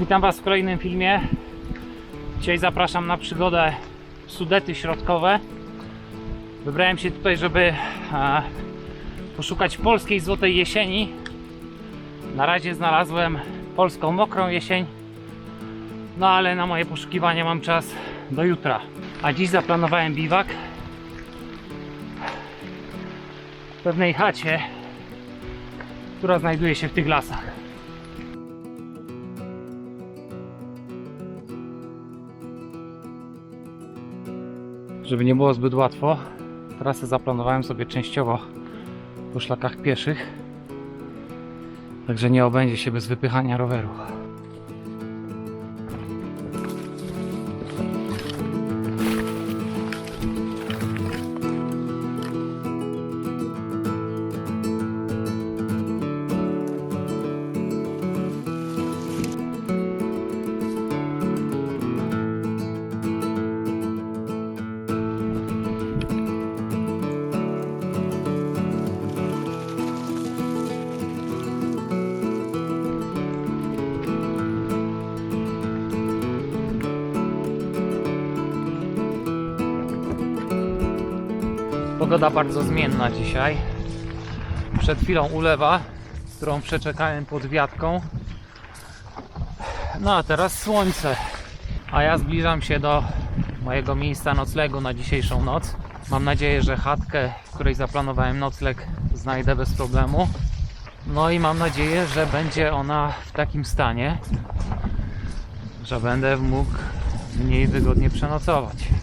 Witam Was w kolejnym filmie. Dzisiaj zapraszam na przygodę Sudety Środkowe. Wybrałem się tutaj, żeby poszukać polskiej złotej jesieni. Na razie znalazłem polską mokrą jesień, no ale na moje poszukiwania mam czas do jutra. A dziś zaplanowałem biwak w pewnej chacie, która znajduje się w tych lasach. Żeby nie było zbyt łatwo, trasę zaplanowałem sobie częściowo po szlakach pieszych. Także nie obędzie się bez wypychania roweru. Pogoda bardzo zmienna dzisiaj. Przed chwilą ulewa, którą przeczekałem pod wiatką. No a teraz słońce. A ja zbliżam się do mojego miejsca noclegu na dzisiejszą noc. Mam nadzieję, że chatkę, w której zaplanowałem nocleg, znajdę bez problemu. No i mam nadzieję, że będzie ona w takim stanie, że będę mógł w niej wygodnie przenocować.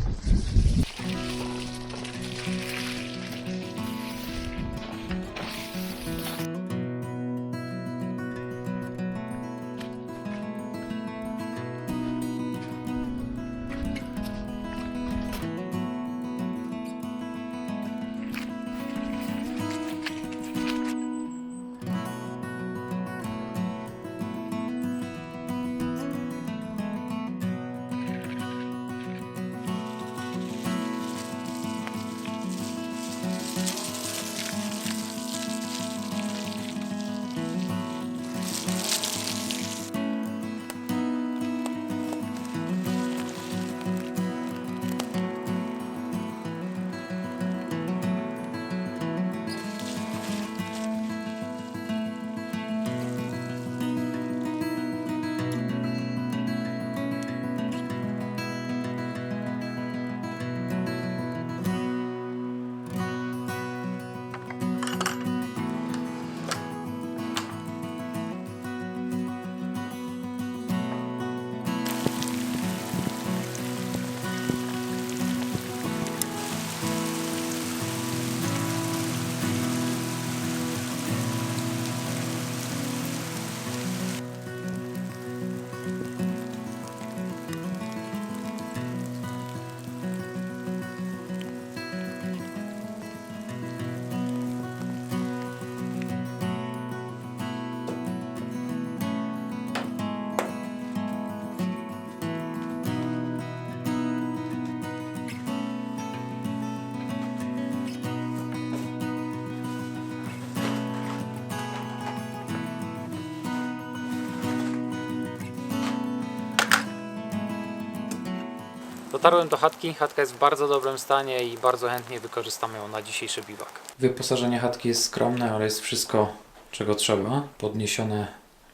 Dotarłem do chatki. Chatka jest w bardzo dobrym stanie i bardzo chętnie wykorzystam ją na dzisiejszy biwak. Wyposażenie chatki jest skromne, ale jest wszystko, czego trzeba. Podniesione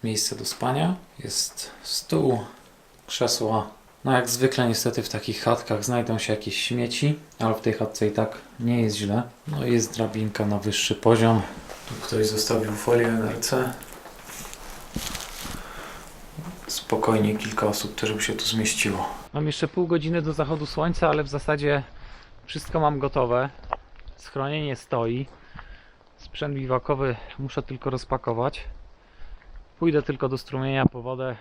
miejsce do spania. Jest stół, krzesła. No jak zwykle niestety w takich chatkach znajdą się jakieś śmieci, ale w tej chatce i tak nie jest źle. No i jest drabinka na wyższy poziom. Tu ktoś zostawił folię NRC. Spokojnie kilka osób też by się tu zmieściło. Mam jeszcze pół godziny do zachodu słońca, ale w zasadzie wszystko mam gotowe. Schronienie stoi. Sprzęt biwakowy muszę tylko rozpakować. Pójdę tylko do strumienia po wodę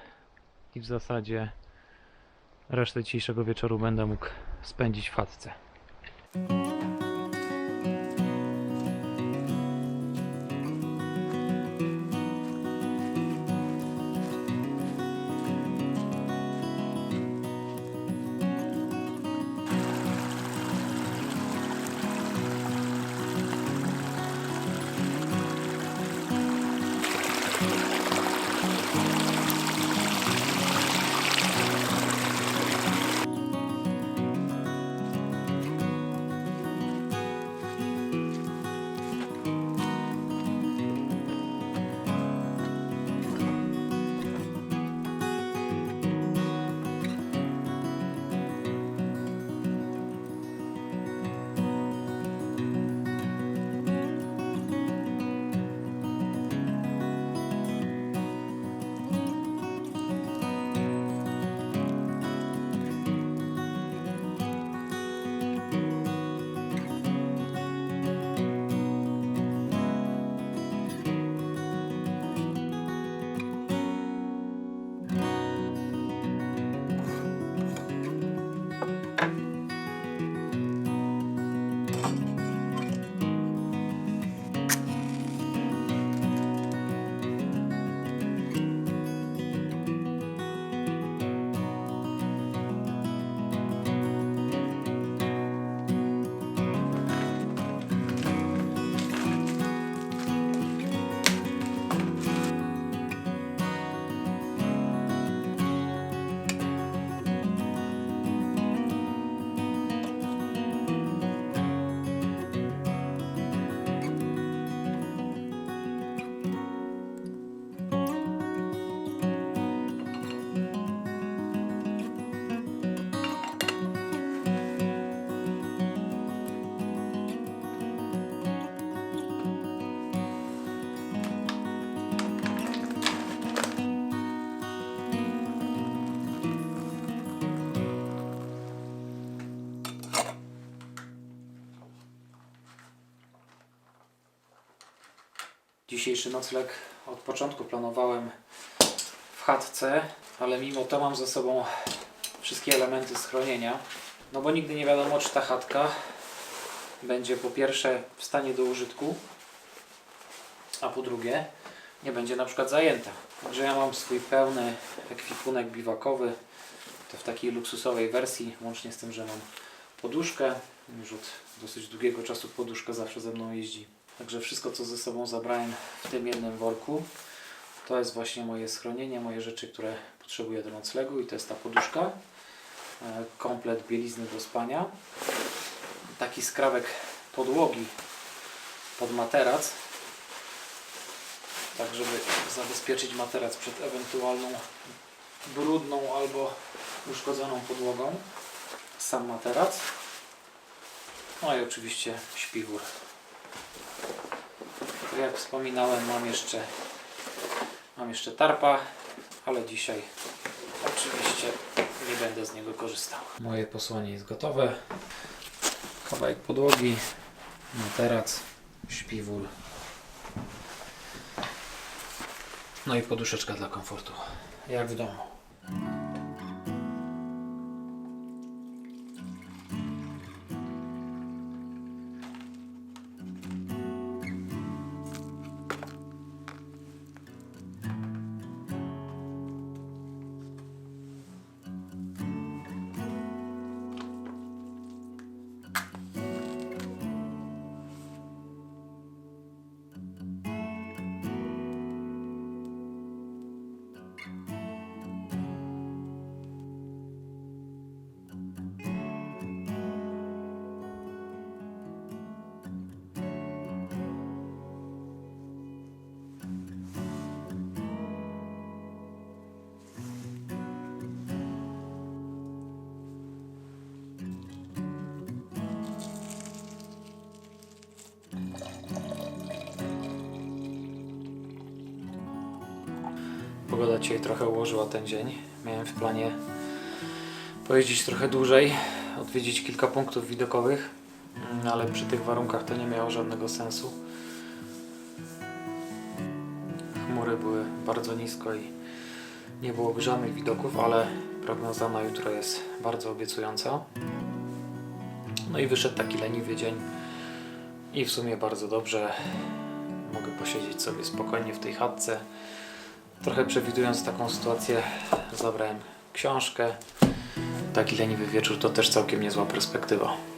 i w zasadzie resztę dzisiejszego wieczoru będę mógł spędzić w chatce. Dzisiejszy nocleg od początku planowałem w chatce, ale mimo to mam ze sobą wszystkie elementy schronienia. No bo nigdy nie wiadomo, czy ta chatka będzie po pierwsze w stanie do użytku, a po drugie nie będzie na przykład zajęta. Także ja mam swój pełny ekwipunek biwakowy, to w takiej luksusowej wersji, łącznie z tym, że mam poduszkę. Już od dosyć długiego czasu poduszka zawsze ze mną jeździ. Także wszystko, co ze sobą zabrałem w tym jednym worku, to jest właśnie moje schronienie, moje rzeczy, które potrzebuję do noclegu i to jest ta poduszka, e, komplet bielizny do spania, taki skrawek podłogi pod materac, tak żeby zabezpieczyć materac przed ewentualną brudną albo uszkodzoną podłogą, sam materac, no i oczywiście śpiwór. Tak jak wspominałem, mam jeszcze, mam jeszcze tarpa, ale dzisiaj oczywiście nie będę z niego korzystał. Moje posłanie jest gotowe. Kawałek podłogi, materac, śpiwór. No i poduszeczka dla komfortu, jak w domu. Dzisiaj trochę ułożyła ten dzień. Miałem w planie pojeździć trochę dłużej, odwiedzić kilka punktów widokowych, mm, ale przy tych warunkach to nie miało żadnego sensu. Chmury były bardzo nisko i nie było żadnych widoków, ale prognoza na jutro jest bardzo obiecująca. No i wyszedł taki leniwy dzień i w sumie bardzo dobrze. Mogę posiedzieć sobie spokojnie w tej chatce. Trochę przewidując taką sytuację, zabrałem książkę. Taki leniwy wieczór to też całkiem niezła perspektywa.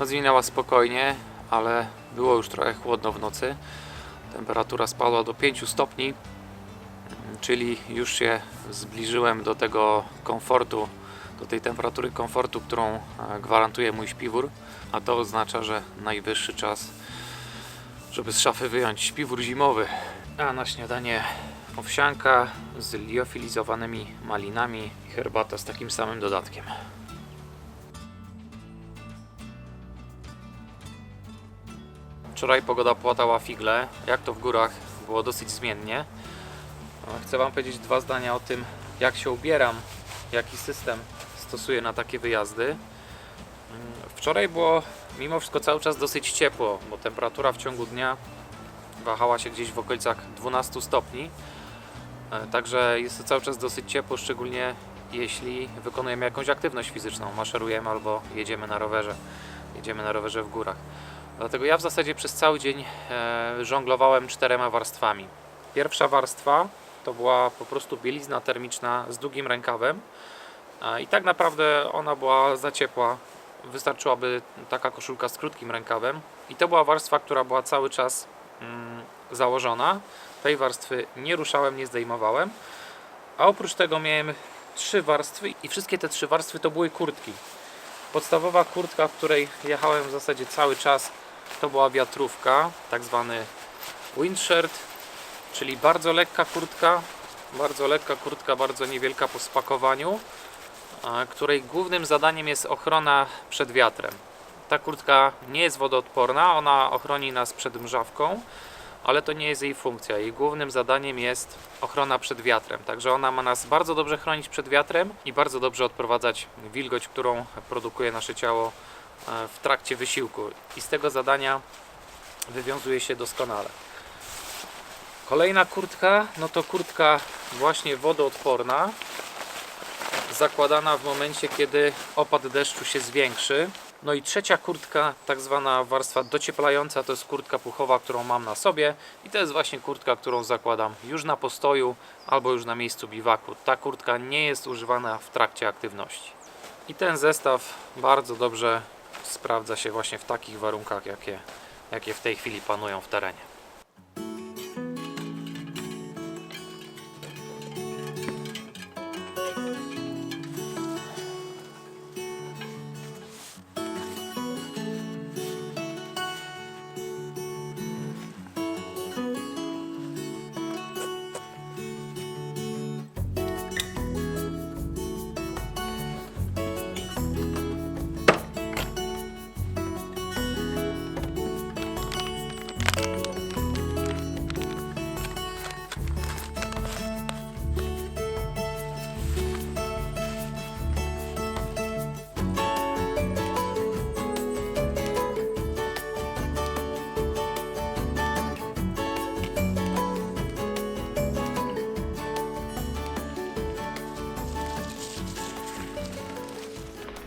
Noc minęła spokojnie, ale było już trochę chłodno w nocy. Temperatura spadła do 5 stopni, czyli już się zbliżyłem do tego komfortu, do tej temperatury komfortu, którą e, gwarantuje mój śpiwór, a to oznacza, że najwyższy czas, żeby z szafy wyjąć śpiwór zimowy. A na śniadanie owsianka z liofilizowanymi malinami i herbata z takim samym dodatkiem. Wczoraj pogoda płatała figle, jak to w górach było dosyć zmiennie. Chcę Wam powiedzieć dwa zdania o tym, jak się ubieram, jaki system stosuję na takie wyjazdy. Mm, Wczoraj było mimo wszystko cały czas dosyć ciepło, bo temperatura w ciągu dnia wahała się gdzieś w okolicach 12 stopni. E, Także jest to cały czas dosyć ciepło, szczególnie jeśli wykonujemy jakąś aktywność fizyczną, maszerujemy albo jedziemy na rowerze. Jedziemy na rowerze w górach. Dlatego ja w zasadzie przez cały dzień e, żonglowałem czterema warstwami. Pierwsza warstwa to była po prostu bielizna termiczna z długim rękawem i tak naprawdę ona była za ciepła. Wystarczyłaby taka koszulka z krótkim rękawem i to była warstwa, która była cały czas mm, założona. Tej warstwy nie ruszałem, nie zdejmowałem. A oprócz tego miałem trzy warstwy i wszystkie te trzy warstwy to były kurtki. Podstawowa kurtka, w której jechałem w zasadzie cały czas, to była wiatrówka, tak zwany windshirt, czyli bardzo lekka kurtka, bardzo lekka kurtka, bardzo niewielka po spakowaniu, której głównym zadaniem jest ochrona przed wiatrem. Ta kurtka nie jest wodoodporna, ona ochroni nas przed mrzawką, ale to nie jest jej funkcja. Jej głównym zadaniem jest ochrona przed wiatrem. Także ona ma nas bardzo dobrze chronić przed wiatrem i bardzo dobrze odprowadzać wilgoć, którą produkuje nasze ciało w trakcie wysiłku. I z tego zadania wywiązuje się doskonale. Kolejna kurtka, no to kurtka właśnie wodoodporna, zakładana w momencie, kiedy opad deszczu się zwiększy. No i trzecia kurtka, tak zwana warstwa docieplająca, to jest kurtka puchowa, którą mam na sobie i to jest właśnie kurtka, którą zakładam już na postoju albo już na miejscu biwaku. Ta kurtka nie jest używana w trakcie aktywności. I ten zestaw bardzo dobrze sprawdza się właśnie w takich warunkach, jakie, jakie w tej chwili panują w terenie.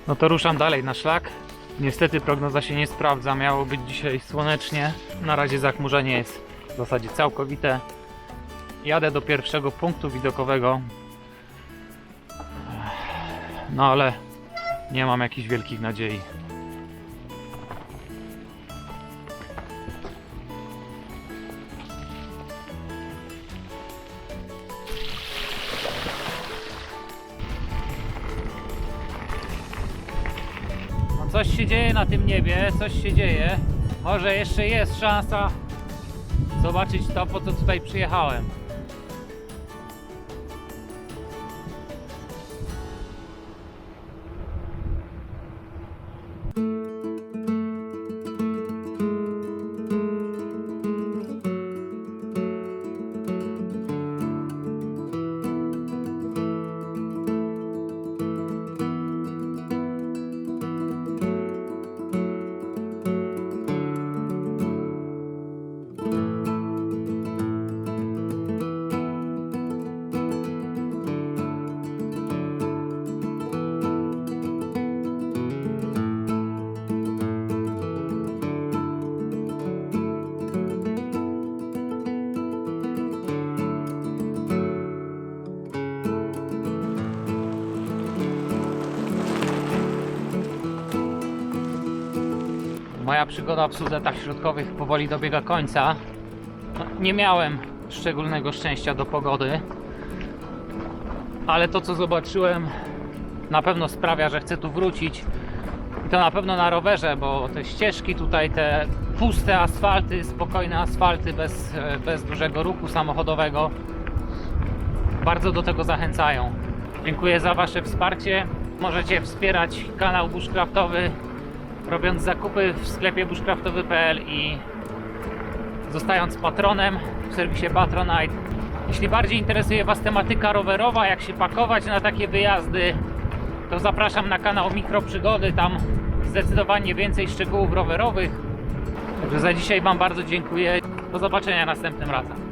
No to ruszam dalej na szlak. Niestety prognoza się nie sprawdza. Miało być dzisiaj słonecznie. Na razie zachmurzenie jest w zasadzie całkowite. Jadę do pierwszego punktu widokowego. No ale nie mam jakichś wielkich nadziei. Coś się dzieje na tym niebie, coś się dzieje. Może jeszcze jest szansa zobaczyć to, po co tutaj przyjechałem. Przygoda w suzetach środkowych powoli dobiega końca. No, nie miałem szczególnego szczęścia do pogody, ale to co zobaczyłem na pewno sprawia, że chcę tu wrócić. I to na pewno na rowerze, bo te ścieżki tutaj, te puste asfalty, spokojne asfalty bez, bez dużego ruchu samochodowego bardzo do tego zachęcają. Dziękuję za Wasze wsparcie. Możecie wspierać kanał Bushcraftowy robiąc zakupy w sklepie bushcraftowy.pl i zostając patronem w serwisie Patronite. Jeśli bardziej interesuje Was tematyka rowerowa, jak się pakować na takie wyjazdy, to zapraszam na kanał Mikroprzygody. Tam zdecydowanie więcej szczegółów rowerowych. Także za dzisiaj Wam bardzo dziękuję. Do zobaczenia następnym razem.